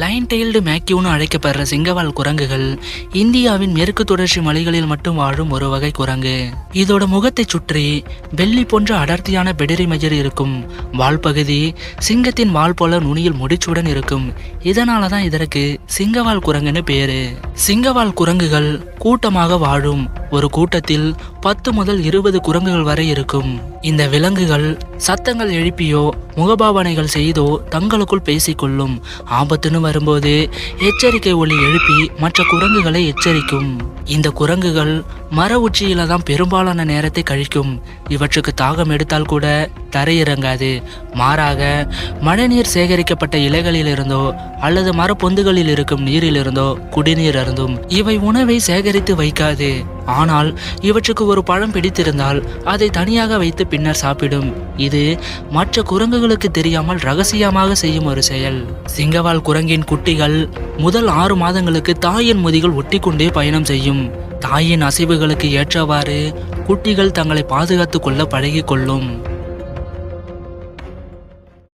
Line tailed மேக்யூன்னு அழைக்கப்படுற சிங்கவால் குரங்குகள் இந்தியாவின் மேற்கு தொடர்ச்சி மலைகளில் மட்டும் வாழும் ஒரு வகை குரங்கு. இதோட முகத்தை சுற்றி வெள்ளி போன்ற அடர்த்தியான பெடரி மஜர் இருக்கும். வால் பகுதி சிங்கத்தின் வால் போல நுனியில் முடிச்சுடன் இருக்கும். இதனால தான் இதற்கு சிங்கவால் குரங்குன்னு பேரு. சிங்கவால் குரங்குகள் கூட்டமாக வாழும் ஒரு கூட்டத்தில் பத்து முதல் இருபது குரங்குகள் வரை இருக்கும். இந்த விலங்குகள் சத்தங்கள் எழுப்பியோ முகபாவனைகள் செய்தோ தங்களுக்குள் பேசிக்கொள்ளும். ஆபத்துன்னு வரும்போது எச்சரிக்கை ஒளி எழுப்பி மற்ற குரங்குகளை எச்சரிக்கும். இந்த குரங்குகள் மர உச்சியில தான் பெரும்பாலான நேரத்தை கழிக்கும். இவற்றுக்கு தாகம் எடுத்தால் கூட தரையிறங்காது. மாறாக மழைநீர் சேகரிக்கப்பட்ட இலைகளில் இருந்தோ அல்லது மரப்பொந்துகளில் இருக்கும் நீரிலிருந்தோ குடிநீர் அருந்தும். இவை உணவை சேகரித்து வைக்காது. ஆனால் இவற்றுக்கு ஒரு பழம் பிடித்திருந்தால் அதை தனியாக வைத்து பின்னர் சாப்பிடும். இது மற்ற குரங்குகளுக்கு தெரியாமல் ரகசியமாக செய்யும் ஒரு செயல். சிங்கவால் குரங்கின் குட்டிகள் முதல் ஆறு மாதங்களுக்கு தாயின் முதிகள் ஒட்டிக்கொண்டே பயணம் செய்யும். தாயின் அசைவுகளுக்கு ஏற்றவாறு குட்டிகள் தங்களை பாதுகாத்துக் கொள்ள பழகிக்கொள்ளும்